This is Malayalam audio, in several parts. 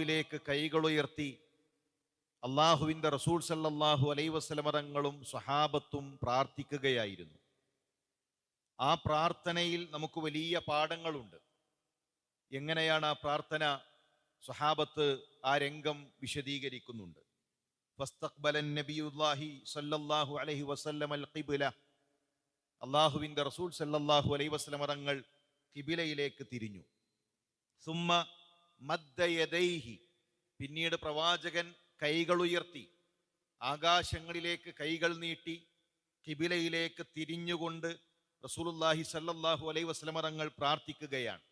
ിലേക്ക് കൈകളുയർത്തി അള്ളാഹുവിന്റെ റസൂൽ സല്ലാഹു അലൈ വസ്ലമതങ്ങളും സ്വഹാബത്തും പ്രാർത്ഥിക്കുകയായിരുന്നു. ആ പ്രാർത്ഥനയിൽ നമുക്ക് വലിയ പാഠങ്ങളുണ്ട്. എങ്ങനെയാണ് ആ പ്രാർത്ഥന? സ്വഹാബത്ത് ആ രംഗം വിശദീകരിക്കുന്നുണ്ട്. സല്ലല്ലാഹു അലൈഹി അള്ളാഹുവിന്റെ റസൂൽ സല്ലല്ലാഹു അലൈഹി വസല്ലമ തങ്ങൾ കിബിലയിലേക്ക് തിരിഞ്ഞു. സുമ്മ മദ്ദയദൈഹി. പിന്നീട് പ്രവാചകൻ കൈകളുയർത്തി ആകാശങ്ങളിലേക്ക് കൈകൾ നീട്ടി കിബിലയിലേക്ക് തിരിഞ്ഞുകൊണ്ട് റസൂലുള്ളാഹി സല്ലല്ലാഹു അലൈഹി വസല്ലമ തങ്ങൾ പ്രാർത്ഥിക്കുകയാണ്.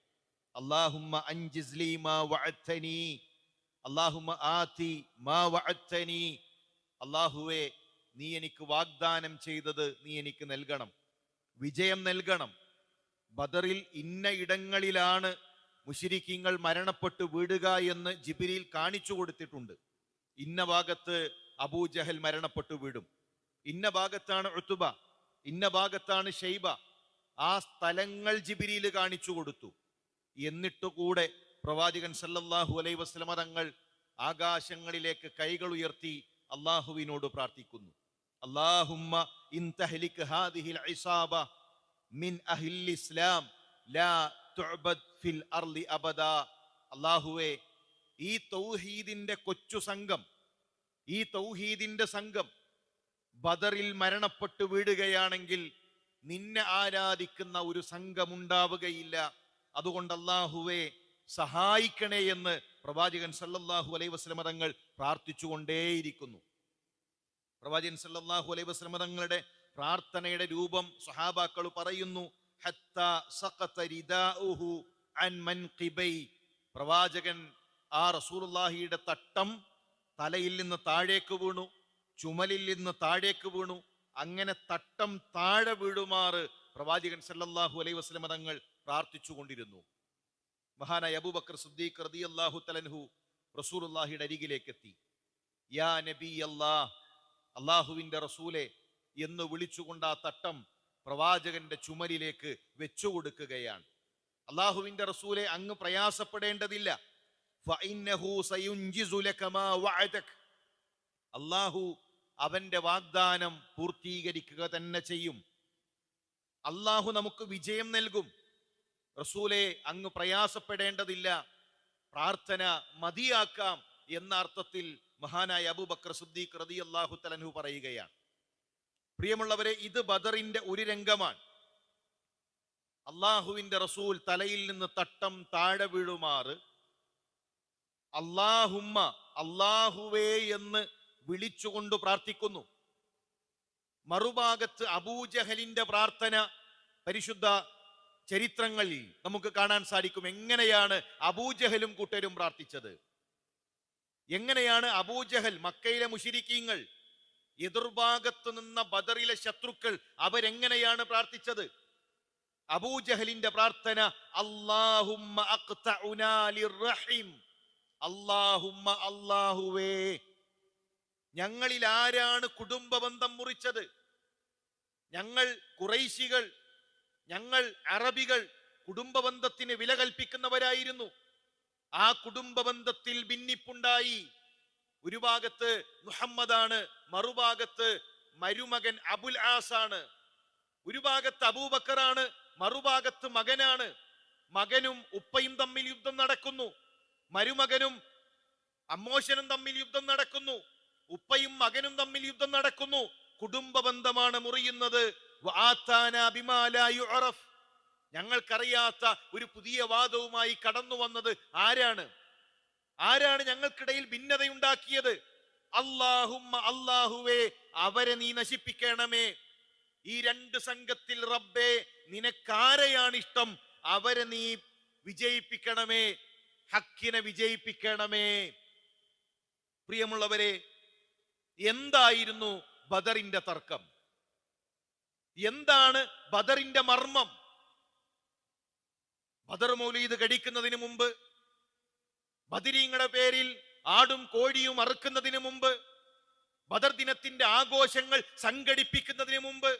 അല്ലാഹുമ്മ അഞ്ജിസ്ലി മാ വഅദ്തനി അല്ലാഹുമ്മ ആതി മാ വഅത്തനി. അല്ലാഹുവേ നീ എനിക്ക് വാഗ്ദാനം ചെയ്തത് നീ എനിക്ക് നൽകണം. വിജയം നൽകണം. ബദറിൽ ഇന്ന ഇടങ്ങളിലാണ് മുഷിരിക്കീങ്ങൾ മരണപ്പെട്ടു വീടുക എന്ന് ജിബിരിയിൽ കാണിച്ചു കൊടുത്തിട്ടുണ്ട്. ഇന്ന ഭാഗത്ത് അബൂജഹൽ മരണപ്പെട്ടു വീടും. ഇന്ന ഭാഗത്താണ് ഉത്തുബ ഇന്ന ഭാഗത്താണ് ഷെയ്ബ. ആ സ്ഥലങ്ങൾ ജിബിരിയിൽ കാണിച്ചു കൊടുത്തു. എന്നിട്ടു കൂടെ പ്രവാചകൻ സല്ലല്ലാഹു അലൈ വസ്ലമ തങ്ങൾ ആകാശങ്ങളിലേക്ക് കൈകൾ ഉയർത്തി അള്ളാഹുവിനോട് പ്രാർത്ഥിക്കുന്നു. അള്ളാഹുമ്മ ഇൻ ഹാദിഹിൽ ഇസാബ മിൻ അഹിൽ ഇസ്ലാം ലാ ഫിൽ അർളി അബദ. അള്ളാഹുവേ ഈ തൗഹീദിന്റെ കൊച്ചു സംഘം ഈ തൗഹീദിന്റെ സംഘം ബദറിൽ മരണപ്പെട്ടു വീടുകയാണെങ്കിൽ നിന്നെ ആരാധിക്കുന്ന ഒരു സംഘമുണ്ടാവുകയില്ല. അതുകൊണ്ട് അള്ളാഹുവേ സഹായിക്കണേ എന്ന് പ്രവാചകൻ സല്ലല്ലാഹു അലൈഹി വസല്ലമ തങ്ങൾ പ്രാർത്ഥിച്ചുകൊണ്ടേയിരിക്കുന്നു. പ്രവാചകൻ സല്ലല്ലാഹു അലൈഹി വസല്ലമ തങ്ങളുടെ പ്രാർത്ഥനയുടെ രൂപം സഹാബാക്കൾ പറയുന്നു ഹത്ത സഖത പ്രവാചകൻ ആ റസൂലുള്ളാഹിയുടെ തട്ടം തലയിൽ നിന്ന് താഴേക്ക് വീണു ചുമലിൽ നിന്ന് താഴേക്ക് വീണു. അങ്ങനെ തട്ടം താഴെ വീഴുമാറ് പ്രവാചകൻ സല്ലല്ലാഹു അലൈഹി വസല്ലം തങ്ങൾ പ്രാർത്ഥിച്ചു കൊണ്ടിരുന്നു. മഹാനായ അബൂബക്കർ സിദ്ദീഖ് റളിയല്ലാഹു തലൻഹു റസൂലുള്ളാഹിയുടെ അരികിലേക്ക് എത്തി. യാ നബി അല്ലാഹ് അള്ളാഹുവിന്റെ റസൂലെ എന്ന് വിളിച്ചുകൊണ്ട് ആ തട്ടം പ്രവാചകന്റെ ചുമലിലേക്ക് വെച്ചു കൊടുക്കുകയാണ്. അള്ളാഹുവിന്റെ റസൂലെ അങ്ങ് പ്രയാസപ്പെടേണ്ടതില്ല. അള്ളാഹു അവന്റെ വാഗ്ദാനം പൂർത്തീകരിക്കുക തന്നെ ചെയ്യും. അള്ളാഹു നമുക്ക് വിജയം നൽകും. റസൂലെ അങ്ങ് പ്രയാസപ്പെടേണ്ടതില്ല. പ്രാർത്ഥന മതിയാക്കാം എന്ന അർത്ഥത്തിൽ മഹാനായ അബൂബക്കർ സുദ്ദീഖ് റതി അള്ളാഹു തലൻഹു പറയുകയാണ്. പ്രിയമുള്ളവരെ ഇത് ബദറിന്റെ ഒരു രംഗമാണ്. അള്ളാഹുവിന്റെ റസൂൽ തലയിൽ നിന്ന് തട്ടം താഴെ വീഴുമാറ്. അള്ളാഹുമ്മ അള്ളാഹുവേ എന്ന് വിളിച്ചുകൊണ്ട് പ്രാർത്ഥിക്കുന്നു. മറുഭാഗത്ത് അബൂജഹലിന്റെ പ്രാർത്ഥന പരിശുദ്ധ ചരിത്രങ്ങളിൽ നമുക്ക് കാണാൻ സാധിക്കും എങ്ങനെയാണ് അബൂജഹലും കൂട്ടരും പ്രാർത്ഥിച്ചത്. എങ്ങനെയാണ് അബൂജഹൽ മക്കയിലെ മുഷിരിക്കീങ്ങൾ എതിർഭാഗത്ത് നിന്ന ബദറിലെ ശത്രുക്കൾ അവരെങ്ങനെയാണ് പ്രാർത്ഥിച്ചത്? അബൂജഹലിന്റെ പ്രാർത്ഥന അല്ലാഹുവേ ഞങ്ങളിൽ ആരാണ് കുടുംബ ബന്ധം മുറിച്ചത്? ഞങ്ങൾ കുറൈശികൾ ഞങ്ങൾ അറബികൾ കുടുംബ ബന്ധത്തിന് വില കൽപ്പിക്കുന്നവരായിരുന്നു. ആ കുടുംബ ബന്ധത്തിൽ ഭിന്നിപ്പുണ്ടായി. ഒരു ഭാഗത്ത് മുഹമ്മദാണ് മറുഭാഗത്ത് മരുമകൻ അബുൽ ആസാണ്. ഒരു ഭാഗത്ത് അബൂബക്കറാണ് മറുഭാഗത്ത് മകനാണ്. മകനും ഉപ്പയും തമ്മിൽ യുദ്ധം നടക്കുന്നു. മരുമകനും അമ്മോശനും തമ്മിൽ യുദ്ധം നടക്കുന്നു. ഉപ്പയും മകനും തമ്മിൽ യുദ്ധം നടക്കുന്നു. കുടുംബ ബന്ധമാണ് മുറിയുന്നത്. ഞങ്ങൾക്കറിയാത്ത ഒരു പുതിയ വാദവുമായി കടന്നു വന്നത് ആരാണ്? ആരാണ് ഞങ്ങൾക്കിടയിൽ ഭിന്നതയുണ്ടാക്കിയത്? അല്ലാഹുമ്മ അല്ലാഹുവേ അവരെ നീ നശിപ്പിക്കണമേ. ഈ രണ്ട് സംഘത്തിൽ റബ്ബേ നിനക്കാരെയാണ് ഇഷ്ടം അവരെ നീ വിജയിപ്പിക്കണമേ ഹക്കിനെ വിജയിപ്പിക്കണമേ. പ്രിയമുള്ളവരെ എന്തായിരുന്നു ബദറിന്റെ തർക്കം? എന്താണ് ബദറിന്റെ മർമ്മം? ബദർ മൗലീദ് കടിക്കുന്നതിന് മുമ്പ് ബദിരീങ്ങളുടെ പേരിൽ ആടും കോഴിയും അറുക്കുന്നതിന് മുമ്പ് ബദർ ദിനത്തിന്റെ ആഘോഷങ്ങൾ സംഘടിപ്പിക്കുന്നതിന് മുമ്പ്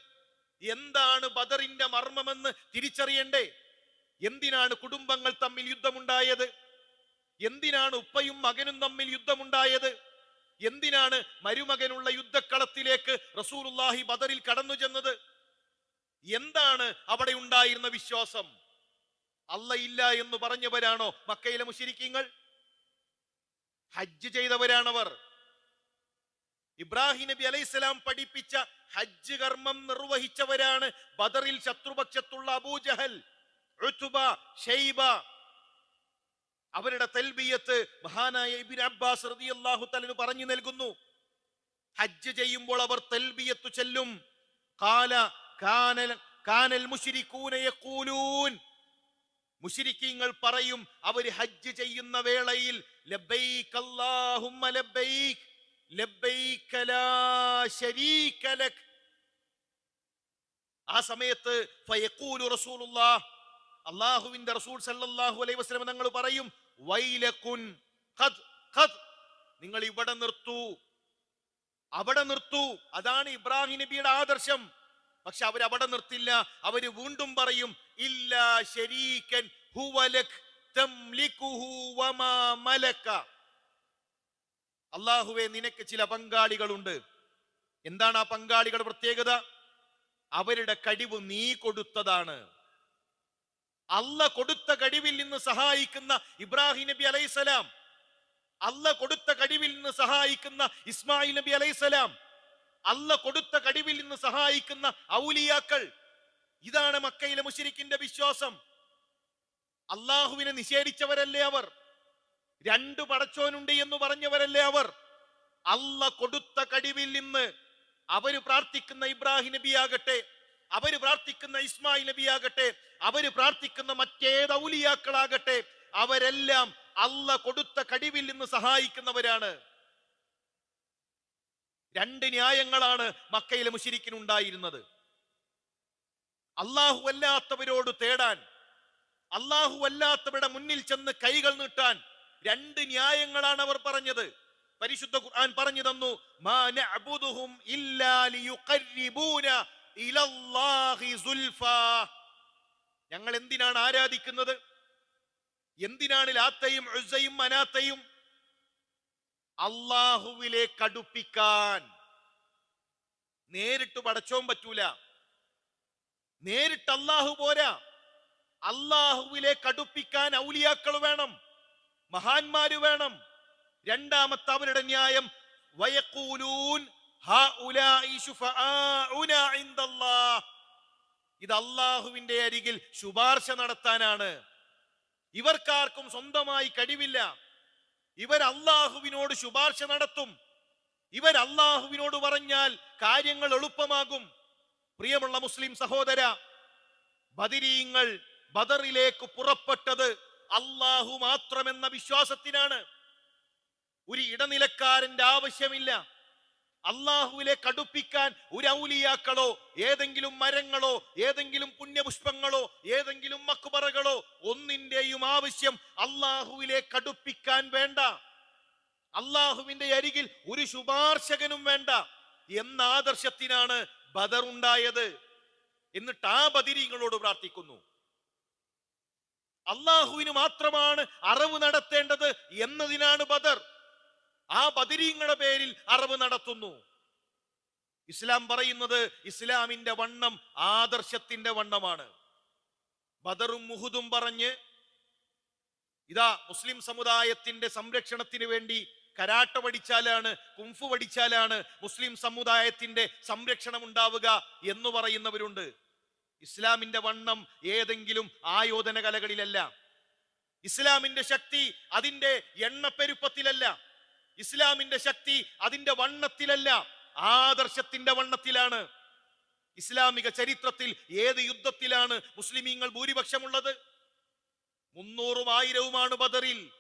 എന്താണ് ബദറിന്റെ മർമ്മമെന്ന് തിരിച്ചറിയണ്ടേ? എന്തിനാണ് കുടുംബങ്ങൾ തമ്മിൽ യുദ്ധമുണ്ടായത്? എന്തിനാണ് ഉപ്പയും മകനും തമ്മിൽ യുദ്ധമുണ്ടായത്? എന്തിനാണ് മരുമകനുള്ള യുദ്ധക്കളത്തിലേക്ക് റസൂലുള്ളാഹി ബദറിൽ കടന്നു ചെന്നത്? എന്താണ് അവിടെ ഉണ്ടായിരുന്ന വിശ്വാസം? അല്ല ഇല്ല എന്ന് പറഞ്ഞവരാണോ മക്കയിലെ മുശരിക്കീങ്ങൾ? ഹജ്ജ് ചെയ്തവരാണവർ. ഇബ്രാഹിം നബി അലൈഹിസ്സലാം പഠിപ്പിച്ച ഹജ്ജ് കർമ്മം നിർവഹിച്ചവരാണ് ബദറിൽ ശത്രുപക്ഷത്തുള്ള അബൂജഹൽ ഷൈബ അവരുടെ തെൽബിയത്ത് മഹാനായ ഇബിൻ അബ്ബാസ് റളിയല്ലാഹു തആല പറഞ്ഞു നൽകുന്നു. ഹജ്ജ് ചെയ്യുമ്പോൾ അവർ തെൽബിയത്തു ചെല്ലും. കാല കാനൽ കാനൽ മുശ്രിക്കൂന യഖൂലൂൻ. മുശ്രിക്കീങ്ങൾ പറയും അവർ ഹജ്ജ് ചെയ്യുന്ന വേളയിൽ ലബ്ബൈക് അല്ലാഹുമ്മ ലബ്ബൈക് ആ സമയത്ത് അള്ളാഹുവിന്റെ റസൂൽ സല്ലല്ലാഹു അലൈഹി വസല്ലം തങ്ങൾ പറയും വൈലക്കുൻ ഖദ് ഖദ്. നിങ്ങൾ ഇവിടെ നിർത്തു. അവിടെ നിർത്തു. അതാണ് ഇബ്രാഹിം നബിയുടെ ആദർശം. പക്ഷെ അവർ അവിടെ നിർത്തില്ല. അവർ വീണ്ടും പറയും ഇല്ല ശരീക്കൻ ഹുവലക് തംലികുഹു വമാ മലക. അള്ളാഹുവെ നിനക്ക് ചില പങ്കാളികളുണ്ട്. എന്താണ് ആ പങ്കാളികളുടെ പ്രത്യേകത? അവരുടെ കഴിവ് നീ കൊടുത്തതാണ്. അല്ല കൊടുത്ത കഴിവിൽ നിന്ന് സഹായിക്കുന്ന ഇബ്രാഹിം നബി അലൈസലാം അല്ല കൊടുത്ത കഴിവിൽ നിന്ന് സഹായിക്കുന്ന ഇസ്മായിൽ നബി അലൈസലാം അല്ല കൊടുത്ത കഴിവിൽ നിന്ന് സഹായിക്കുന്ന ഔലിയാക്കൾ. ഇതാണ് മക്കയിലെ മുഷിരിക്കിന്റെ വിശ്വാസം. അള്ളാഹുവിനെ നിഷേധിച്ചവരല്ലേ അവർ? രണ്ടു പടച്ചോനുണ്ട് എന്ന് പറഞ്ഞവരല്ലേ അവർ. അല്ല കൊടുത്ത കഴിവിൽ നിന്ന് അവർ പ്രാർത്ഥിക്കുന്ന ഇബ്രാഹിം നബി ആകട്ടെ അവർ പ്രാർത്ഥിക്കുന്ന ഇസ്മായിൽ നബി ആകട്ടെ അവർ പ്രാർത്ഥിക്കുന്ന മറ്റേത് ഔലിയാക്കളാകട്ടെ അവരെല്ലാം അല്ല കൊടുത്ത കഴിവിൽ നിന്ന് സഹായിക്കുന്നവരാണ്. രണ്ട് ന്യായങ്ങളാണ് മക്കയിലെ മുഷിരിക്കിനുണ്ടായിരുന്നത് അള്ളാഹു അല്ലാത്തവരോട് തേടാൻ അള്ളാഹു അല്ലാത്തവരുടെ മുന്നിൽ ചെന്ന് കൈകൾ നീട്ടാൻ രണ്ട് ന്യായങ്ങളാണ് അവർ പറഞ്ഞത്. പരിശുദ്ധ ഖുർആൻ പറഞ്ഞു തന്നു ഞങ്ങൾ എന്തിനാണ് ആരാധിക്കുന്നത്? എന്തിനാണ് ലാത്തയും ഉസ്സയും മനാത്തയും അള്ളാഹുവിലെ കടുപ്പിക്കാൻ നേരിട്ട് പടച്ചോൻ പറ്റൂല. നേരിട്ട് അള്ളാഹു പോരാ. അള്ളാഹുവിലെ കടുപ്പിക്കാൻ ഔലിയാക്കൾ വേണം. മഹാന്മാര് വേണം. രണ്ടാമത്തെ അവരുടെ ന്യായം വയക്കൂലൂൻ. ഇത് അള്ളാഹുവിന്റെ അരികിൽ ശുപാർശ നടത്താനാണ്. ഇവർക്കാർക്കും സ്വന്തമായി കഴിവില്ല. ഇവർ അള്ളാഹുവിനോട് ശുപാർശ നടത്തും. ഇവർ അള്ളാഹുവിനോട് പറഞ്ഞാൽ കാര്യങ്ങൾ എളുപ്പമാകും. പ്രിയമുള്ള മുസ്ലിം സഹോദര ബദിരീങ്ങൾ ബദറിലേക്ക് പുറപ്പെട്ടത് അള്ളാഹു മാത്രമെന്ന വിശ്വാസത്തിനാണ്. ഒരു ഇടനിലക്കാരന്റെ ആവശ്യമില്ല. അള്ളാഹുവിലെ കടുപ്പിക്കാൻ ഒരു ഔലിയാക്കളോ ഏതെങ്കിലും മരങ്ങളോ ഏതെങ്കിലും പുണ്യപുഷ്പങ്ങളോ ഏതെങ്കിലും മക്കുബറകളോ ഒന്നിന്റെയും ആവശ്യം അള്ളാഹുവിലെ കടുപ്പിക്കാൻ വേണ്ട. അള്ളാഹുവിന്റെ അരികിൽ ഒരു ശുപാർശകനും വേണ്ട. എന്ന ആദർശത്തിനാണ് ബദർ ഉണ്ടായത് എന്നിട്ട് ആ ബദിരിങ്ങളോട് പ്രാർത്ഥിക്കുന്നു. അള്ളാഹുവിന് മാത്രമാണ് അറിവ് നടത്തേണ്ടത് എന്നതിനാണ് ബദർ. ആ ബദരീങ്ങളുടെ പേരിൽ അറിവ് നടത്തുന്നു. ഇസ്ലാം പറയുന്നത് ഇസ്ലാമിന്റെ വണ്ണം ആദർശത്തിന്റെ വണ്ണമാണ്. ബദറും മുഹുദും പറഞ്ഞ് ഇതാ മുസ്ലിം സമുദായത്തിന്റെ സംരക്ഷണത്തിന് വേണ്ടി കരാട്ട പഠിച്ചാലാണ് കുംഫു പഠിച്ചാലാണ് മുസ്ലിം സമുദായത്തിന്റെ സംരക്ഷണം ഉണ്ടാവുക എന്ന് പറയുന്നവരുണ്ട്. ഇസ്ലാമിന്റെ വണ്ണം ഏതെങ്കിലും ആയോധന കലകളിലല്ല ഇസ്ലാമിന്റെ ശക്തി അതിന്റെ എണ്ണപ്പെരുപ്പത്തിലല്ല. ഇസ്ലാമിന്റെ ശക്തി അതിന്റെ വണ്ണത്തിലല്ല. ആദർശത്തിന്റെ വണ്ണത്തിലാണ്. ഇസ്ലാമിക ചരിത്രത്തിൽ ഏത് യുദ്ധത്തിലാണ് മുസ്ലിമീങ്ങൾ ഭൂരിപക്ഷമുള്ളത്? മുന്നൂറും ആയിരവുമാണ് ബദറിൽ.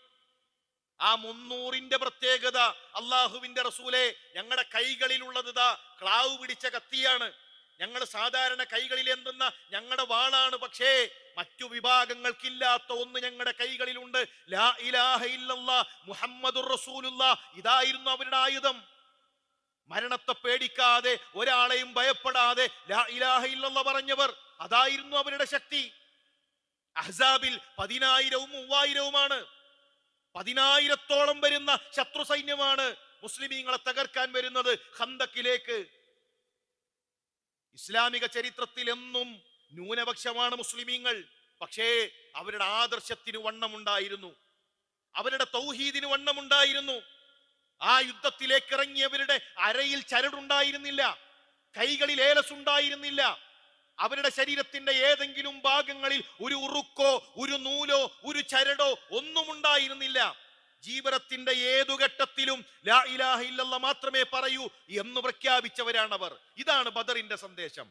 ആ മുന്നൂറിന്റെ പ്രത്യേകത അള്ളാഹുവിന്റെ റസൂലെ ഞങ്ങളുടെ കൈകളിലുള്ളത് ദാ ക്ലാവ് പിടിച്ച കത്തിയാണ്. ഞങ്ങൾ സാധാരണ കൈകളിൽ എന്തെന്ന ഞങ്ങളുടെ വാളാണ് പക്ഷേ മറ്റു വിഭാഗങ്ങൾക്കില്ലാത്ത ഒന്ന് ഞങ്ങളുടെ കൈകളിലുണ്ട്. ലാ ഇലാഹ ഇല്ലല്ലാ മുഹമ്മദുർ റസൂലുള്ള ഇതായിരുന്നു അവരുടെ ആയുധം. മരണത്തെ പേടിക്കാതെ ഒരാളെയും ഭയപ്പെടാതെ ലാ ഇലാഹ ഇല്ലല്ലാ പറഞ്ഞവർ അതായിരുന്നു അവരുടെ ശക്തി. അഹ്സാബിൽ പതിനായിരവും മൂവായിരവുമാണ്. പതിനായിരത്തോളം വരുന്ന ശത്രു സൈന്യമാണ് മുസ്ലിമീങ്ങളെ തകർക്കാൻ വരുന്നത് ഹന്തക്കിലേക്ക് ഇസ്ലാമിക ചരിത്രത്തിലെന്നും ന്യൂനപക്ഷമാണ് മുസ്ലിമീങ്ങൾ. പക്ഷേ അവരുടെ ആദർശത്തിന് വണ്ണമുണ്ടായിരുന്നു. അവരുടെ തൗഹീദിന് വണ്ണമുണ്ടായിരുന്നു. ആ യുദ്ധത്തിലേക്ക് ഇറങ്ങിയവരുടെ അരയിൽ ചരടുണ്ടായിരുന്നില്ല. കൈകളിൽ ഏലസ് ഉണ്ടായിരുന്നില്ല അവരുടെ ശരീരത്തിന്റെ ഏതെങ്കിലും ഭാഗങ്ങളിൽ ഒരു ഉറുക്കോ ഒരു നൂലോ ഒരു ചരടോ ഒന്നും ഉണ്ടായിരുന്നില്ല ജീവിതത്തിന്റെ ഏതു ഘട്ടത്തിലും ലാ ഇലാഹ ഇല്ലല്ല മാത്രമേ പറയൂ എന്ന് പ്രഖ്യാപിച്ചവരാണവർ. ഇതാണ് ബദറിന്റെ സന്ദേശം.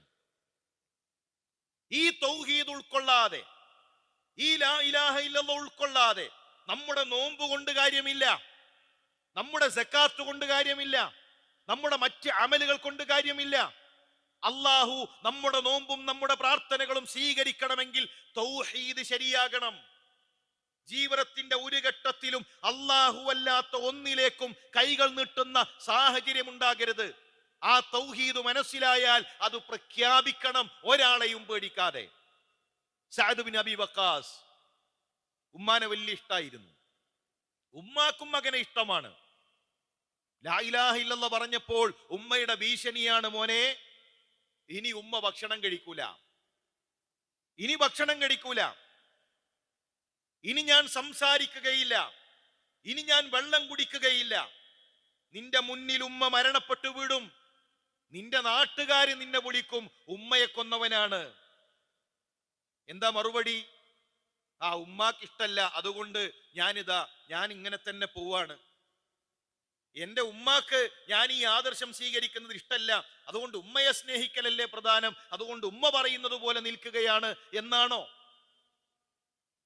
ഈ തൗഹീദ് ഉൾക്കൊള്ളാതെ ഈ ലാ ഇലാഹ ഇല്ലല്ല ഉൾക്കൊള്ളാതെ നമ്മുടെ നോമ്പ് കൊണ്ട് കാര്യമില്ല നമ്മുടെ സെക്കാത്ത് കൊണ്ട് കാര്യമില്ല നമ്മുടെ മറ്റ് അമലുകൾ കൊണ്ട് കാര്യമില്ല. അള്ളാഹു നമ്മുടെ നോമ്പും നമ്മുടെ പ്രാർത്ഥനകളും സ്വീകരിക്കണമെങ്കിൽ തൗഹീദ് ശരിയാകണം. ജീവിതത്തിന്റെ ഒരു ഘട്ടത്തിലും അള്ളാഹു അല്ലാത്ത ഒന്നിലേക്കും കൈകൾ നീട്ടുന്ന സാഹചര്യം ഉണ്ടാകരുത് ആ തൗഹീദ് മനസ്സിലായാൽ അത് പ്രഖ്യാപിക്കണം ഒരാളെയും പേടിക്കാതെ. സഅദ് ബിൻ അബി വക്കാസ് ഉമ്മാനെ വലിയ ഇഷ്ടായിരുന്നു. ഉമ്മാക്കും മകനെ ഇഷ്ടമാണ്. ലായിലാഹില്ലെന്ന് പറഞ്ഞപ്പോൾ ഉമ്മയുടെ ഭീഷണിയാണ് മോനെ ഇനി ഉമ്മ ഭക്ഷണം കഴിക്കൂല. ഇനി ഭക്ഷണം കഴിക്കൂല. ഇനി ഞാൻ സംസാരിക്കുകയില്ല. ഇനി ഞാൻ വെള്ളം കുടിക്കുകയില്ല. നിന്റെ മുന്നിൽ ഉമ്മ മരണപ്പെട്ടു വീടും നിന്റെ നാട്ടുകാർ നിന്നെ വിളിക്കും. ഉമ്മയെ കൊന്നവനാണ്. എന്താ മറുപടി? ആ ഉമ്മാക്ക് ഇഷ്ടല്ല. അതുകൊണ്ട് ഞാനിതാ ഞാൻ ഇങ്ങനെ തന്നെ പോവാണ്. എന്റെ ഉമ്മാക്ക് ഞാൻ ഈ ആദർശം സ്വീകരിക്കുന്നത് ഇഷ്ടല്ല. അതുകൊണ്ട് ഉമ്മയെ സ്നേഹിക്കലല്ലേ പ്രധാനം? അതുകൊണ്ട് ഉമ്മ പറയുന്നത് പോലെ നിൽക്കുകയാണ്. എന്നാണോ?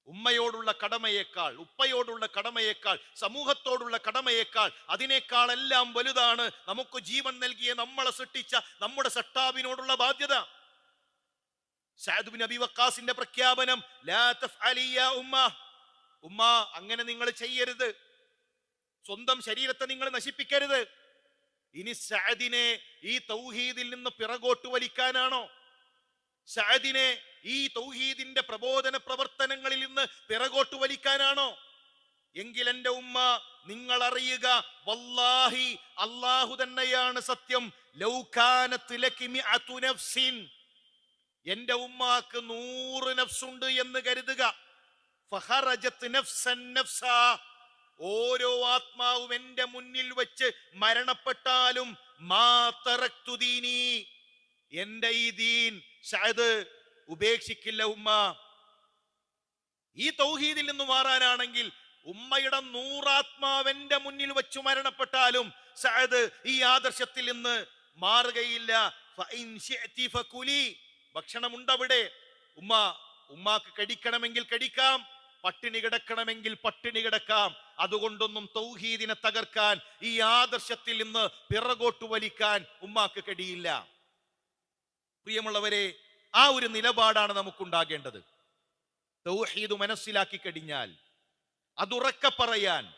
ഉമ്മയോടുള്ള കടമയേക്കാൾ ഉപ്പയോടുള്ള കടമയേക്കാൾ സമൂഹത്തോടുള്ള കടമയേക്കാൾ അതിനേക്കാളെല്ലാം വലുതാണ് നമുക്ക് ജീവൻ നൽകിയ നമ്മളെ സൃഷ്ടിച്ച നമ്മുടെ സട്ടാവിനോടുള്ള ബാധ്യത. സഅദ് ബിൻ അബി വക്കാസിന്റെ പ്രഖ്യാപനം ഉമ്മ. ഉമ്മ അങ്ങനെ നിങ്ങൾ ചെയ്യരുത്. സ്വന്തം ശരീരത്തെ നിങ്ങൾ നശിപ്പിക്കരുത്. ഇനി സാദിനെ ഈ തൗഹീദിൽ നിന്ന് പിറകോട്ട് വലിക്കാനാണോ? സഅദിനെ ഈ തൗഹീദിന്റെ പ്രബോധന പ്രവർത്തനങ്ങളിൽ നിന്ന് പിറകോട്ട് വലിക്കാനാണോ? എങ്കിൽ എന്റെ ഉമ്മ നിങ്ങൾ അറിയുക വല്ലാഹി അള്ളാഹു തന്നെയാണ് സത്യം. നഫ്സിൻ. എന്റെ ഉമ്മാക്ക് നൂറ് നഫ്സുണ്ട് എന്ന് കരുതുക. ഫഹറജത് നഫ്സൻ നഫ്സാ. ഓരോ ആത്മാവും എന്റെ മുന്നിൽ വെച്ച് മരണപ്പെട്ടാലും മാ തറക്തു ദീനി. എന്റെ ഈ ദീൻ ഷായത് ഉപേക്ഷിക്കില്ല ഉമ്മ. ഈ തൗഹീദിൽ നിന്ന് മാറാനാണെങ്കിൽ ഉമ്മയുടെ നൂറാത്മാവന്റെ മുന്നിൽ വെച്ച് മരണപ്പെട്ടാലും സഅദ് ഈ ആദർശത്തിൽ നിന്ന് മാറുകയില്ല. ഭക്ഷണമുണ്ടവിടെ. ഉമ്മ ഉമ്മാക്ക് കടിക്കണമെങ്കിൽ കടിക്കാം പട്ടിണി കിടക്കണമെങ്കിൽ പട്ടിണി കിടക്കാം. അതുകൊണ്ടൊന്നും തൗഹീദിനെ തകർക്കാൻ ഈ ആദർശത്തിൽ നിന്ന് പിറകോട്ട് വലിക്കാൻ ഉമ്മാക്ക് കഴിയില്ല പ്രിയമുള്ളവരെ ആ ഒരു നിലപാടാണ് നമുക്കുണ്ടാകേണ്ടത്. തൗഹീദ് മനസ്സിലാക്കി കഴിഞ്ഞാൽ അതുറക്ക പറയാൻ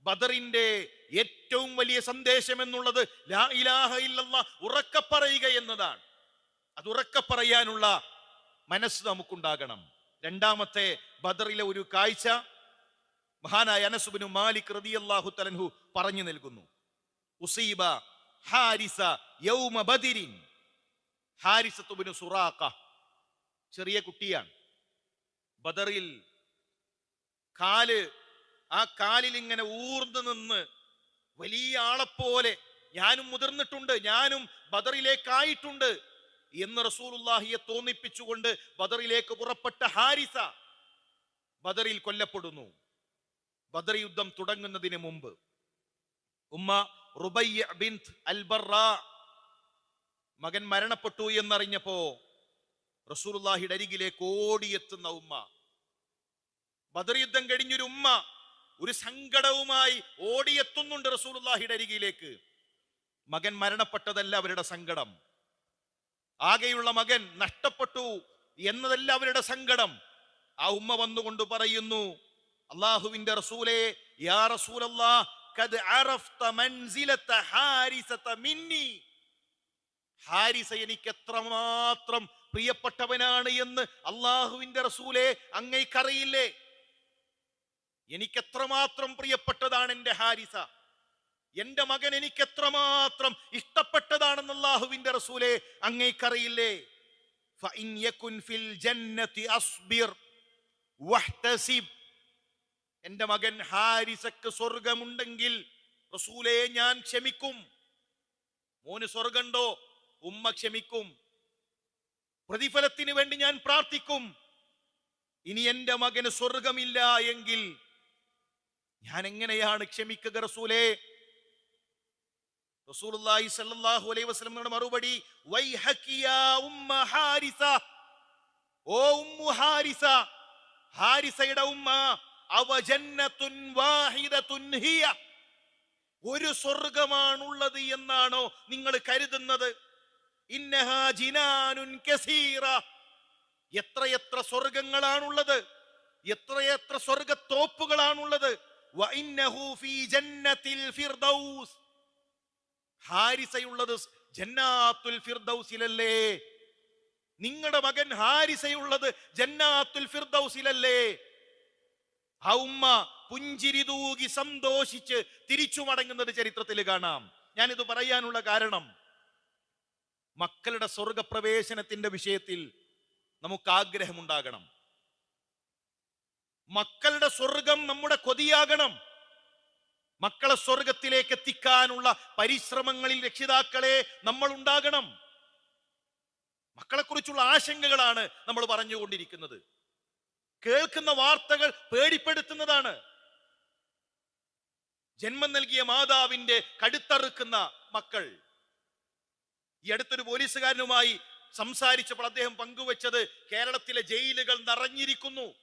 ബദറിന്റെ ഏറ്റവും വലിയ സന്ദേശം എന്നുള്ളത് ലാ ഇലാഹ ഉറക്ക പറയുക എന്നതാണ്. അത് ഉറക്ക പറയാനുള്ള മനസ്സ് നമുക്കുണ്ടാകണം. രണ്ടാമത്തെ ബദറിലെ ഒരു കാഴ്ച മഹാനായ അനസുബിനു മാലിക് റതി അള്ളാഹു തലൻഹു പറഞ്ഞു നൽകുന്നു. ഉസീബ ഹാരിസ യൗമ ബദിരിൻ. ഹാരിസത്തുബിനു സുറാക്ക ചെറിയ കുട്ടിയാണ്. ബദറിൽ കാൽ ആ കാലിൽ ഇങ്ങനെ ഊർന്നു നിന്ന് വലിയ ആളെപ്പോലെ ഞാനും മുതിർന്നിട്ടുണ്ട് ഞാനും ബദറിലേക്കായിട്ടുണ്ട് എന്ന് റസൂലുല്ലാഹിയെ തോന്നിപ്പിച്ചുകൊണ്ട് ബദറിലേക്ക് പുറപ്പെട്ട ഹാരിസ ബദറിൽ കൊല്ലപ്പെടുന്നു. ബദർ യുദ്ധം തുടങ്ങുന്നതിന് മുമ്പ്. ഉമ്മ റുബയ്യ ബിൻ അൽബറ മകൻ മരണപ്പെട്ടു എന്നറിഞ്ഞപ്പോ റസൂർലാഹിയുടെ അരികിലേക്ക് ഓടിയെത്തുന്ന ഉമ്മ. ബദർ യുദ്ധം കഴിഞ്ഞൊരു ഉമ്മ ഒരു സങ്കടവുമായി ഓടിയെത്തുന്നുണ്ട് റസൂലുള്ളാഹിയുടെ അരികിലേക്ക്. മകൻ മരണപ്പെട്ടതല്ല അവരുടെ സങ്കടം. ആകെയുള്ള മകൻ നഷ്ടപ്പെട്ടു എന്നതല്ല അവരുടെ സങ്കടം. ആ ഉമ്മ വന്നുകൊണ്ട് പറയുന്നു അള്ളാഹുവിന്റെ റസൂലേ യാ റസൂലല്ലാ കദ് അറഫ്ത മൻസിലത ഹാരിസത മിന്നി. ഹാരിസ എനിക്ക് എത്രമാത്രം പ്രിയപ്പെട്ടവനാണ് എന്ന് അള്ളാഹുവിന്റെ റസൂലെ അങ്ങേക്കറിയില്ലേ? എനിക്ക് എത്രമാത്രം പ്രിയപ്പെട്ടതാണ് എന്റെ ഹാരിസ എന്റെ മകൻ എനിക്ക് എത്രമാത്രം ഇഷ്ടപ്പെട്ടതാണെന്ന് അള്ളാഹുവിന്റെ റസൂലെ അങ്ങേക്കറിയില്ലേ? എന്റെ മകൻ ഹാരിസക്ക് സ്വർഗമുണ്ടെങ്കിൽ റസൂലെ ഞാൻ ക്ഷമിക്കും. മോന് സ്വർഗമുണ്ടോ ഉമ്മ ക്ഷമിക്കും. പ്രതിഫലത്തിന് വേണ്ടി ഞാൻ പ്രാർത്ഥിക്കും. ഇനി എന്റെ മകന് സ്വർഗമില്ല എങ്കിൽ ഞാൻ എങ്ങനെയാണ് ക്ഷമിക്കുക റസൂലേ? റസൂലുള്ളാഹി സ്വല്ലല്ലാഹു അലൈഹി വസല്ലമയുടെ മറുപടി ഉമ്മ ഹാരിസ. ഓ ഹാരിസ ഹാരിസയുടെ ഉമ്മ അവ ജന്നത്തുൻ വാഹിദത്തുൻ ഹിയ. ഒരു സ്വർഗമാണുള്ളത് എന്നാണോ നിങ്ങൾ കരുതുന്നത്? എത്രയെത്ര സ്വർഗങ്ങളാണുള്ളത് എത്രയെത്ര സ്വർഗത്തോപ്പുകളാണുള്ളത് ഹാരിസയുള്ളത് ജന്നാത്തുൽ ഫിർദൗസിലല്ലേ. നിങ്ങളുടെ മകൻ ഹാരിസയുള്ളത് ജന്നാത്തുൽ ഫിർദൗസിലല്ലേ. ആ ഉമ്മ പുഞ്ചിരി തൂകി സന്തോഷിച്ച് തിരിച്ചു മടങ്ങുന്നത് ചരിത്രത്തിൽ കാണാം. ഞാനിത് പറയാനുള്ള കാരണം മക്കളുടെ സ്വർഗപ്രവേശനത്തിന്റെ വിഷയത്തിൽ നമുക്ക് ആഗ്രഹമുണ്ടാകണം മക്കളുടെ സ്വർഗം നമ്മുടെ കൊതിയാകണം. മക്കളെ സ്വർഗത്തിലേക്ക് എത്തിക്കാനുള്ള പരിശ്രമങ്ങളിൽ രക്ഷിതാക്കളെ നമ്മൾ ഉണ്ടാകണം മക്കളെ കുറിച്ചുള്ള ആശങ്കകളാണ് നമ്മൾ പറഞ്ഞുകൊണ്ടിരിക്കുന്നത്. കേൾക്കുന്ന വാർത്തകൾ പേടിപ്പെടുത്തുന്നതാണ്. ജന്മം നൽകിയ മാതാവിന്റെ കടുത്തറുക്കുന്ന മക്കൾ ഈ അടുത്തൊരു പോലീസുകാരനുമായി സംസാരിച്ചപ്പോൾ അദ്ദേഹം പങ്കുവച്ചത് കേരളത്തിലെ ജയിലുകൾ നിറഞ്ഞിരിക്കുന്നു.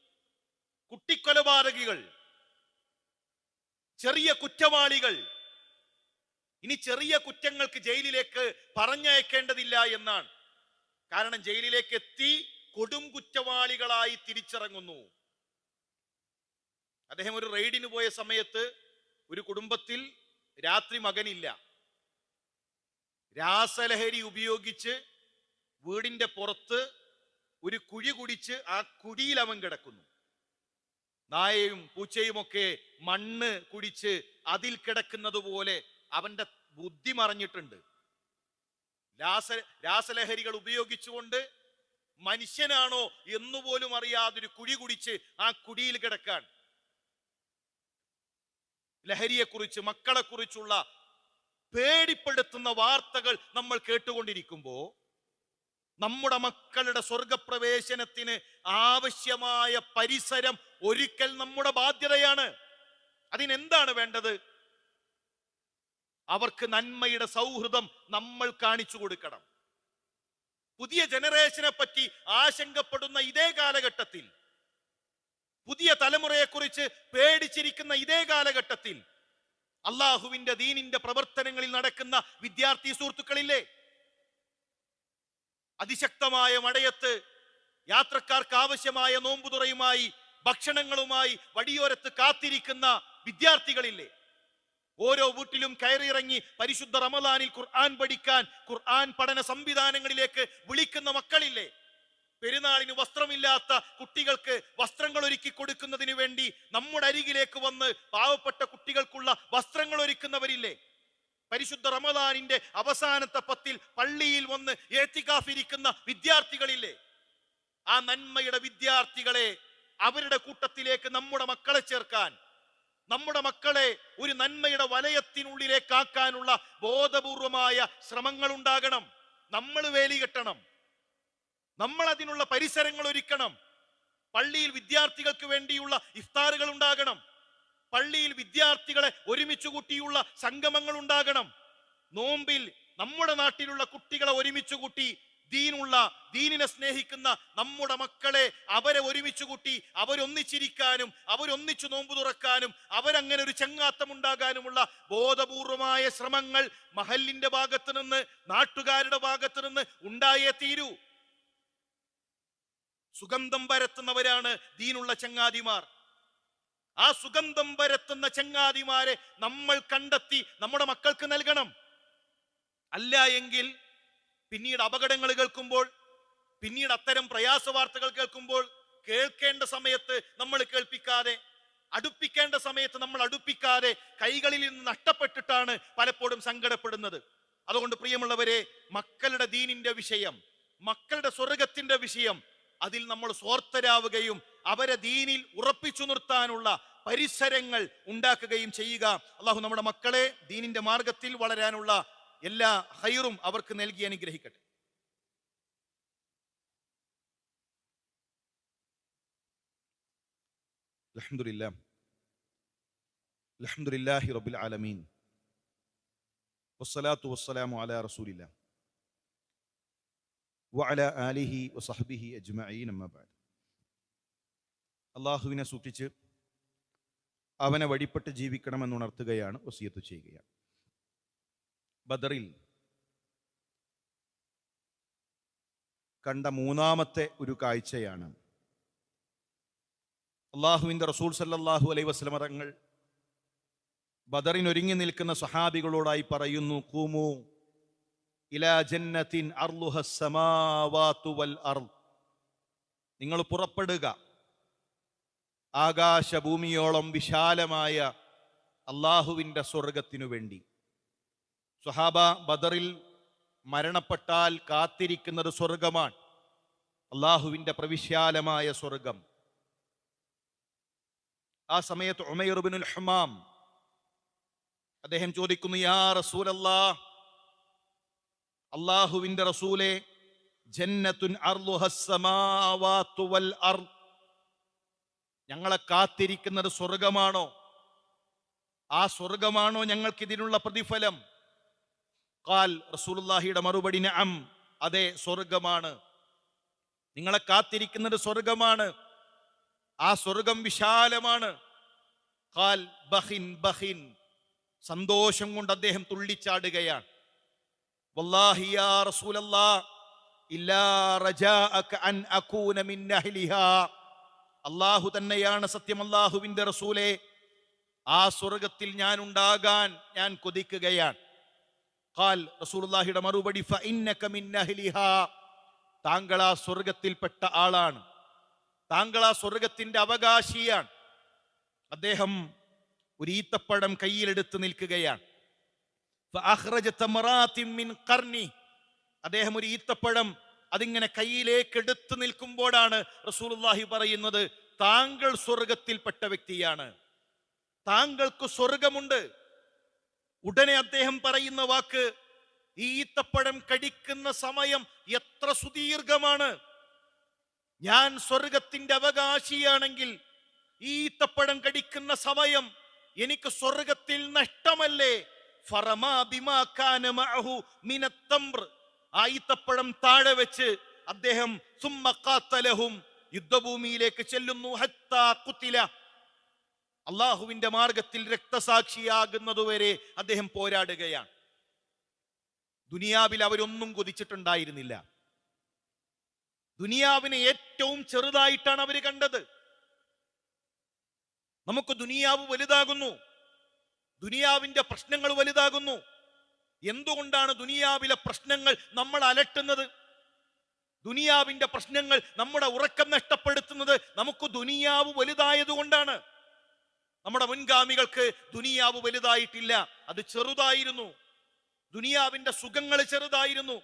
കുട്ടിക്കൊലപാതകികൾ ചെറിയ കുറ്റവാളികൾ. ഇനി ചെറിയ കുറ്റങ്ങൾക്ക് ജയിലിലേക്ക് പറഞ്ഞയക്കേണ്ടതില്ല എന്നാണ്. കാരണം ജയിലിലേക്ക് എത്തി കൊടും കുറ്റവാളികളായി തിരിച്ചിറങ്ങുന്നു. അദ്ദേഹം ഒരു റെയ്ഡിന് പോയ സമയത്ത് ഒരു കുടുംബത്തിൽ രാത്രി മകനില്ല. രാസലഹരി ഉപയോഗിച്ച് വീടിന്റെ പുറത്ത് ഒരു കുഴി കുടിച്ച് ആ കുഴിയിൽ അവൻ കിടക്കുന്നു. നായയും പൂച്ചയും ഒക്കെ മണ്ണ് കുടിച്ച് അതിൽ കിടക്കുന്നത് പോലെ അവന്റെ ബുദ്ധി മറഞ്ഞിട്ടുണ്ട്. രാസ രാസലഹരികൾ ഉപയോഗിച്ചുകൊണ്ട് മനുഷ്യനാണോ എന്നുപോലും അറിയാതൊരു കുഴി കുടിച്ച് ആ കുടിയിൽ കിടക്കാൻ. ലഹരിയെക്കുറിച്ച് മക്കളെക്കുറിച്ചുള്ള പേടിപ്പെടുത്തുന്ന വാർത്തകൾ നമ്മൾ കേട്ടുകൊണ്ടിരിക്കുമ്പോൾ നമ്മുടെ മക്കളുടെ സ്വർഗപ്രവേശനത്തിന് ആവശ്യമായ പരിസരം ഒരിക്കൽ നമ്മുടെ ബാധ്യതയാണ്. അതിനെന്താണ് വേണ്ടത്? അവർക്ക് നന്മയുടെ സൗഹൃദം നമ്മൾ കാണിച്ചു കൊടുക്കണം. പുതിയ ജനറേഷനെ പറ്റി ആശങ്കപ്പെടുന്ന ഇതേ കാലഘട്ടത്തിൽ പുതിയ തലമുറയെക്കുറിച്ച് പേടിച്ചിരിക്കുന്ന ഇതേ കാലഘട്ടത്തിൽ അള്ളാഹുവിന്റെ ദീനിന്റെ പ്രവർത്തനങ്ങളിൽ നടക്കുന്ന വിദ്യാർത്ഥി സുഹൃത്തുക്കളില്ലേ? അതിശക്തമായ മഴയത്ത് യാത്രക്കാർക്ക് ആവശ്യമായ നോമ്പുതുറയുമായി ഭക്ഷണങ്ങളുമായി വടിയോരത്ത് കാത്തിരിക്കുന്ന വിദ്യാർത്ഥികളില്ലേ? ഓരോ വീട്ടിലും കയറിയിറങ്ങി പരിശുദ്ധ റമദാനിൽ ഖുർആൻ പഠിക്കാൻ ഖുർആൻ പഠന സംവിധാനങ്ങളിലേക്ക് വിളിക്കുന്ന മക്കളില്ലേ? പെരുന്നാളിന് വസ്ത്രമില്ലാത്ത കുട്ടികൾക്ക് വസ്ത്രങ്ങൾ ഒരുക്കി കൊടുക്കുന്നതിന് വേണ്ടി നമ്മുടെ അരികിലേക്ക് വന്ന് പാവപ്പെട്ട കുട്ടികൾക്കുള്ള വസ്ത്രങ്ങൾ ഒരുക്കുന്നവരില്ലേ? പരിശുദ്ധ റമദാനിന്റെ അവസാനത്തെ പത്തിൽ പള്ളിയിൽ വന്ന് ഏത്തിക്കാഫിരിക്കുന്ന വിദ്യാർത്ഥികളില്ലേ? ആ നന്മയുടെ വിദ്യാർത്ഥികളെ അവരുടെ കൂട്ടത്തിലേക്ക് നമ്മുടെ മക്കളെ ചേർക്കാൻ നമ്മുടെ മക്കളെ ഒരു നന്മയുടെ വലയത്തിനുള്ളിലേക്കാക്കാനുള്ള ബോധപൂർവമായ ശ്രമങ്ങൾ ഉണ്ടാകണം നമ്മൾ വേലി കെട്ടണം. നമ്മൾ അതിനുള്ള പരിസരങ്ങൾ ഒരുക്കണം. പള്ളിയിൽ വിദ്യാർത്ഥികൾക്ക് വേണ്ടിയുള്ള ഇഫ്താറുകൾ ഉണ്ടാകണം. പള്ളിയിൽ വിദ്യാർത്ഥികളെ ഒരുമിച്ച് കൂട്ടിയുള്ള സംഗമങ്ങൾ ഉണ്ടാകണം. നോമ്പിൽ നമ്മുടെ നാട്ടിലുള്ള കുട്ടികളെ ഒരുമിച്ച് കൂട്ടി ദീനുള്ള ദീനിനെ സ്നേഹിക്കുന്ന നമ്മുടെ മക്കളെ അവരെ ഒരുമിച്ച് കൂട്ടി അവരൊന്നിച്ചിരിക്കാനും അവരൊന്നിച്ചു നോമ്പ് തുറക്കാനും അവരങ്ങനെ ഒരു ചങ്ങാത്തം ഉണ്ടാകാനുമുള്ള ബോധപൂർവമായ ശ്രമങ്ങൾ മഹലിന്റെ ഭാഗത്തു നിന്ന് നാട്ടുകാരുടെ ഭാഗത്തു നിന്ന് ഉണ്ടായേ തീരൂ. സുഗന്ധം പരത്തുന്നവരാണ് ദീനുള്ള ചങ്ങാതിമാർ. ആ സുഗന്ധം പരത്തുന്ന ചങ്ങാതിമാരെ നമ്മൾ കണ്ടെത്തി നമ്മുടെ മക്കൾക്ക് നൽകണം. അല്ല എങ്കിൽ പിന്നീട് അപകടങ്ങൾ കേൾക്കുമ്പോൾ പിന്നീട് അത്തരം പ്രയാസ വാർത്തകൾ കേൾക്കുമ്പോൾ കേൾക്കേണ്ട സമയത്ത് നമ്മൾ കേൾപ്പിക്കാതെ അടുപ്പിക്കേണ്ട സമയത്ത് നമ്മൾ അടുപ്പിക്കാതെ കൈകളിൽ നിന്ന് നഷ്ടപ്പെട്ടിട്ടാണ് പലപ്പോഴും സങ്കടപ്പെടുന്നത്. അതുകൊണ്ട് പ്രിയമുള്ളവരെ മക്കളുടെ ദീനിന്റെ വിഷയം മക്കളുടെ സ്വർഗത്തിന്റെ വിഷയം അതിൽ നമ്മൾ സ്വാർത്ഥരാവുകയും അവരെ ദീനിൽ ഉറപ്പിച്ചു നിർത്താനുള്ള പരിസരങ്ങൾ ഉണ്ടാക്കുകയും ചെയ്യുക. അള്ളാഹു നമ്മുടെ മക്കളെ ദീനിന്റെ മാർഗത്തിൽ വളരാനുള്ള എല്ലാ ഹൈറും അവർക്ക് നൽകി അനുഗ്രഹിക്കട്ടെ. അൽഹംദുലില്ലാ. അൽഹംദുലില്ലാഹി റബ്ബിൽ ആലമീൻ. വസ്സലാത്തു വസ്സലാമു അല റസൂലില്ലാ. വഅലാ ആലിഹി വസഹബിഹി അജ്മഈൻ അമ്മാ ബഅദ്. അള്ളാഹുവിനെ സൂക്ഷിച്ച് അവനെ വഴിപ്പെട്ട് ജീവിക്കണമെന്ന് ഉണർത്തുകയാണ് വസിയത്ത് ചെയ്യുകയാണ്. ബദറിൽ കണ്ട മൂന്നാമത്തെ ഒരു കാഴ്ചയാണ്. അള്ളാഹുവിന്റെ റസൂൽ സല്ലാഹു അലൈ വസ്ലമറങ്ങൾ ബദറിനൊരുങ്ങി നിൽക്കുന്ന സഹാബികളോടായി പറയുന്നു കൂമു ഇലാ ജന്നത്തിൻ വൽ അർ നിങ്ങൾ പുറപ്പെടുക. ആകാശഭൂമിയോളം വിശാലമായ അള്ളാഹുവിന്റെ സ്വർഗത്തിനു വേണ്ടി. സുഹാബ ബദറിൽ മരണപ്പെട്ടാൽ കാത്തിരിക്കുന്നത് സ്വർഗമാണ് അള്ളാഹുവിന്റെ പ്രവിശാലമായ സ്വർഗം ആ സമയത്ത് ഉമൈറുബിനുൽ ഹമാം അദ്ദേഹം ചോദിക്കുന്നു യാ റസൂലല്ലാ അള്ളാഹുവിന്റെ റസൂലെ ജന്നത്തുൻ വൽ അർദ്. ഞങ്ങളെ കാത്തിരിക്കുന്നത് സ്വർഗമാണോ? ആ സ്വർഗമാണോ ഞങ്ങൾക്ക് ഇതിനുള്ള പ്രതിഫലം? കാൽ റസൂലുള്ളാഹിയുടെ മറുപടി നഅം അതെ സ്വർഗമാണ്. നിങ്ങളെ കാത്തിരിക്കുന്നത് സ്വർഗമാണ്. ആ സ്വർഗം വിശാലമാണ്. കാൽ ബഹിൻ ബഹിൻ സന്തോഷം കൊണ്ട് അദ്ദേഹം തുള്ളിച്ചാടുകയാണ്. അള്ളാഹു തന്നെയാണ് സത്യം അള്ളാഹുവിന്റെ റസൂലെ. ആ സ്വർഗത്തിൽ ഞാൻ ഉണ്ടാകാൻ ഞാൻ കൊതിക്കുകയാണ്. ഖാൽ റസൂലുള്ളാഹിയുടെ മറുപടി ഫഇന്നക മിൻ അഹ്ലിഹാ. താങ്കൾ ആ സ്വർഗത്തിൽപ്പെട്ട ആളാണ്. താങ്കൾ ആ സ്വർഗത്തിന്റെ അവകാശിയാണ്. അദ്ദേഹം ഒരു ഈത്തപ്പഴം കയ്യിലെടുത്ത് നിൽക്കുകയാണ്. അദ്ദേഹം ഒരു ഈത്തപ്പഴം അതിങ്ങനെ കയ്യിലേക്ക് എടുത്തു നിൽക്കുമ്പോഴാണ് റസൂലുള്ളാഹി പറയുന്നത് താങ്കൾ സ്വർഗത്തിൽപ്പെട്ട വ്യക്തിയാണ്. താങ്കൾക്ക് സ്വർഗമുണ്ട് ഉടനെ അദ്ദേഹം പറയുന്ന വാക്ക് ഈ ഈത്തപ്പഴം കടിക്കുന്ന സമയം എത്ര സുദീർഘമാണ്. ഞാൻ സ്വർഗത്തിന്റെ അവകാശിയാണെങ്കിൽ ഈത്തപ്പഴം കടിക്കുന്ന സമയം എനിക്ക് സ്വർഗത്തിൽ നഷ്ടമല്ലേ? ഫറമാ ബിമാ കാന മഅഹു മിനത്തംർ. ആ ഈത്തപ്പഴം താഴെ വെച്ച് അദ്ദേഹം സുമ്മക്കാത്തലഹും യുദ്ധഭൂമിയിലേക്ക് ചെല്ലുന്നു. ഹത്താ ഖുതില അള്ളാഹുവിന്റെ മാർഗത്തിൽ രക്തസാക്ഷിയാകുന്നതുവരെ അദ്ദേഹം പോരാടുകയാണ്. ദുനിയാവിൽ അവരൊന്നും കൊതിച്ചിട്ടുണ്ടായിരുന്നില്ല. ദുനിയാവിനെ ഏറ്റവും ചെറുതായിട്ടാണ് അവർ കണ്ടത്. നമുക്ക് ദുനിയാവ് വലുതാകുന്നു. ദുനിയാവിന്റെ പ്രശ്നങ്ങൾ വലുതാകുന്നു. എന്തുകൊണ്ടാണ് ദുനിയാവിലെ പ്രശ്നങ്ങൾ നമ്മൾ അലട്ടുന്നത്? ദുനിയാവിന്റെ പ്രശ്നങ്ങൾ നമ്മുടെ ഉറക്കം നഷ്ടപ്പെടുത്തുന്നത് നമുക്ക് ദുനിയാവ് വലുതായതുകൊണ്ടാണ്. നമ്മുടെ മുൻഗാമികൾക്ക് ദുനിയാവ് വലുതായിട്ടില്ല. അത് ചെറുതായിരുന്നു. ദുനിയാവിന്റെ സുഖങ്ങൾ ചെറുതായിരുന്നു.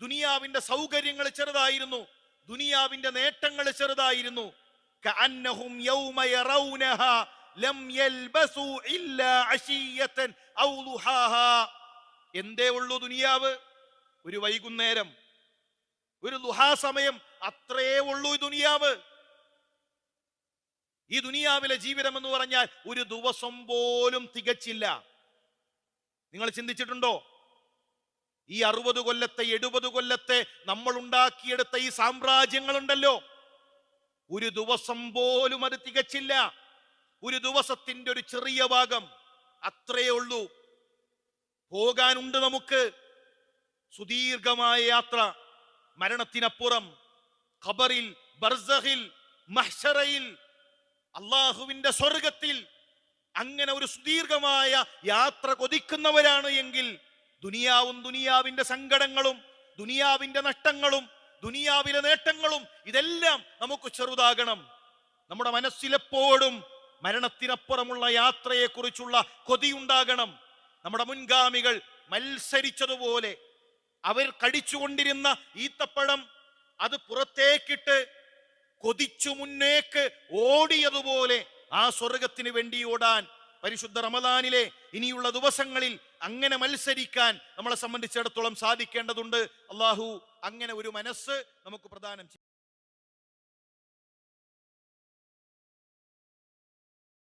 ദുനിയാവിന്റെ സൗകര്യങ്ങൾ ചെറുതായിരുന്നു. ദുനിയാവിന്റെ നേട്ടങ്ങൾ ചെറുതായിരുന്നു. ലം യൽബസു ഇല്ലാ അശിയത്തൻ ഔ ദുഹാഹ. എന്തേ ഉള്ളൂ ദുനിയാവ്? ഒരു വൈകുന്നേരം. ഒരു ദുഹാ സമയം അത്രേ ഉള്ളൂ ദുനിയാവ്. ഈ ദുനിയാവിലെ ജീവിതം എന്ന് പറഞ്ഞാൽ ഒരു ദിവസം പോലും തികച്ചില്ല. നിങ്ങൾ ചിന്തിച്ചിട്ടുണ്ടോ? ഈ അറുപത് കൊല്ലത്തെ എഴുപത് കൊല്ലത്തെ നമ്മൾ ഉണ്ടാക്കിയെടുത്ത ഈ സാമ്രാജ്യങ്ങളുണ്ടല്ലോ. ഒരു ദിവസം പോലും അത് തികച്ചില്ല. ഒരു ദിവസത്തിന്റെ ഒരു ചെറിയ ഭാഗം അത്രയേ ഉള്ളൂ. പോകാനുണ്ട് നമുക്ക്. സുദീർഘമായ യാത്ര. മരണത്തിനപ്പുറം ഖബറിൽ ബർസഹിൽ മഹ്ഷറയിൽ അള്ളാഹുവിന്റെ സ്വർഗത്തിൽ അങ്ങനെ ഒരു സുദീർഘമായ യാത്ര കൊതിക്കുന്നവരാണ് എങ്കിൽ ദുനിയാവും ദുനിയാവിന്റെ സങ്കടങ്ങളും ദുനിയാവിന്റെ നഷ്ടങ്ങളും ദുനിയാവിലെ നേട്ടങ്ങളും ഇതെല്ലാം നമുക്ക് ചെറുതാകണം. നമ്മുടെ മനസ്സിലെപ്പോഴും മരണത്തിനപ്പുറമുള്ള യാത്രയെക്കുറിച്ചുള്ള കൊതിയുണ്ടാകണം. നമ്മുടെ മുൻഗാമികൾ മത്സരിച്ചതുപോലെ അവർ കടിച്ചുകൊണ്ടിരുന്ന ഈത്തപ്പഴം അത് പുറത്തേക്കിട്ട് കൊതിച്ചു മുന്നേക്ക് ഓടിയതുപോലെ ആ സ്വർഗത്തിന് വേണ്ടി ഓടാൻ പരിശുദ്ധ റമദാനിലെ ഇനിയുള്ള ദിവസങ്ങളിൽ അങ്ങനെ മത്സരിക്കാൻ നമ്മളെ സംബന്ധിച്ചിടത്തോളം സാധിക്കേണ്ടതുണ്ട്. അള്ളാഹു അങ്ങനെ ഒരു മനസ്സ് നമുക്ക് പ്രദാനം